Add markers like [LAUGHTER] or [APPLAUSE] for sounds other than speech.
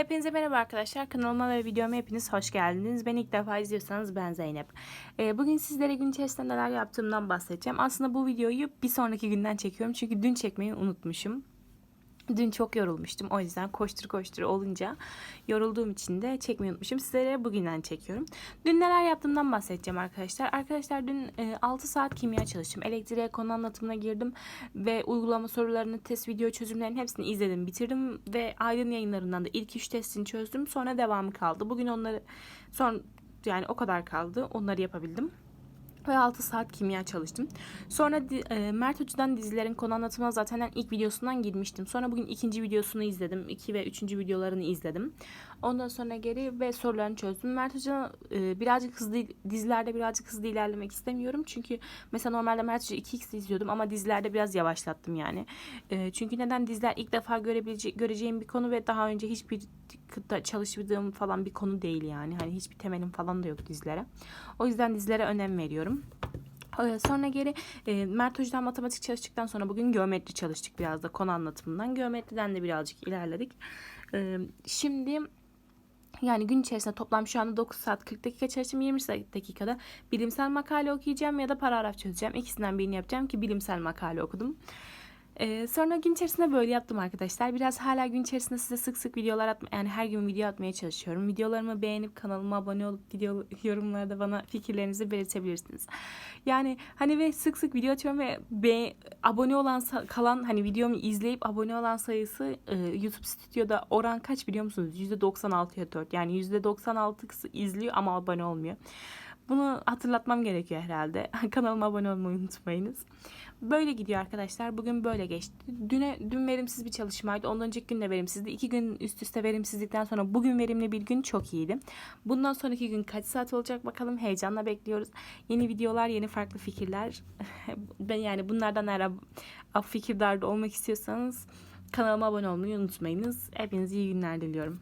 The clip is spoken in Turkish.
Hepinize merhaba arkadaşlar. Kanalıma ve videoma hepiniz hoş geldiniz. Beni ilk defa izliyorsanız ben Zeynep. Ee, bugün sizlere gün içerisinde neler yaptığımdan bahsedeceğim. Aslında bu videoyu bir sonraki günden çekiyorum. Çünkü dün çekmeyi unutmuşum. Dün çok yorulmuştum. O yüzden koştur koştur olunca yorulduğum için de çekmeyi unutmuşum. Sizlere bugünden çekiyorum. Dün neler yaptığımdan bahsedeceğim arkadaşlar. Arkadaşlar dün e, 6 saat kimya çalıştım. Elektriğe konu anlatımına girdim ve uygulama sorularını, test video çözümlerinin hepsini izledim, bitirdim ve Aydın yayınlarından da ilk 3 testini çözdüm. Sonra devamı kaldı. Bugün onları son yani o kadar kaldı. Onları yapabildim ve 6 saat kimya çalıştım. Sonra e, Mert Hoca'dan dizilerin konu anlatımına zaten ilk videosundan girmiştim. Sonra bugün ikinci videosunu izledim. 2 ve üçüncü videolarını izledim. Ondan sonra geri ve sorularını çözdüm. Mert Hoca e, birazcık hızlı dizilerde birazcık hızlı ilerlemek istemiyorum. Çünkü mesela normalde Mert Hoca 2x izliyordum ama dizilerde biraz yavaşlattım yani. E, çünkü neden diziler ilk defa görebilece- göreceğim bir konu ve daha önce hiçbir kıta çalışmadığım falan bir konu değil yani. Hani hiçbir temelim falan da yok dizilere. O yüzden dizilere önem veriyorum. Ee, Sonra geri e, Mert Hoca'dan matematik çalıştıktan sonra bugün geometri çalıştık biraz da konu anlatımından. Geometriden de birazcık ilerledik. Ee, Şimdi yani gün içerisinde toplam şu anda 9 saat 40 dakika çalıştım. 20 dakikada bilimsel makale okuyacağım ya da paragraf çözeceğim. İkisinden birini yapacağım ki bilimsel makale okudum. Ee, sonra gün içerisinde böyle yaptım arkadaşlar. Biraz hala gün içerisinde size sık sık videolar atma, yani her gün video atmaya çalışıyorum. Videolarımı beğenip kanalıma abone olup video [LAUGHS] yorumlarda bana fikirlerinizi belirtebilirsiniz. Yani hani ve sık sık video atıyorum ve be, abone olan kalan hani videomu izleyip abone olan sayısı e, YouTube Stüdyo'da oran kaç biliyor musunuz? %96'ya 4. Yani %96'sı izliyor ama abone olmuyor. Bunu hatırlatmam gerekiyor herhalde. [LAUGHS] Kanalıma abone olmayı unutmayınız. Böyle gidiyor arkadaşlar. Bugün böyle geçti. Düne, dün verimsiz bir çalışmaydı. Ondan önceki gün de verimsizdi. İki gün üst üste verimsizlikten sonra bugün verimli bir gün çok iyiydi. Bundan sonraki gün kaç saat olacak bakalım. Heyecanla bekliyoruz. Yeni videolar, yeni farklı fikirler. [LAUGHS] ben yani bunlardan eğer ab- fikirdar olmak istiyorsanız kanalıma abone olmayı unutmayınız. Hepinize iyi günler diliyorum.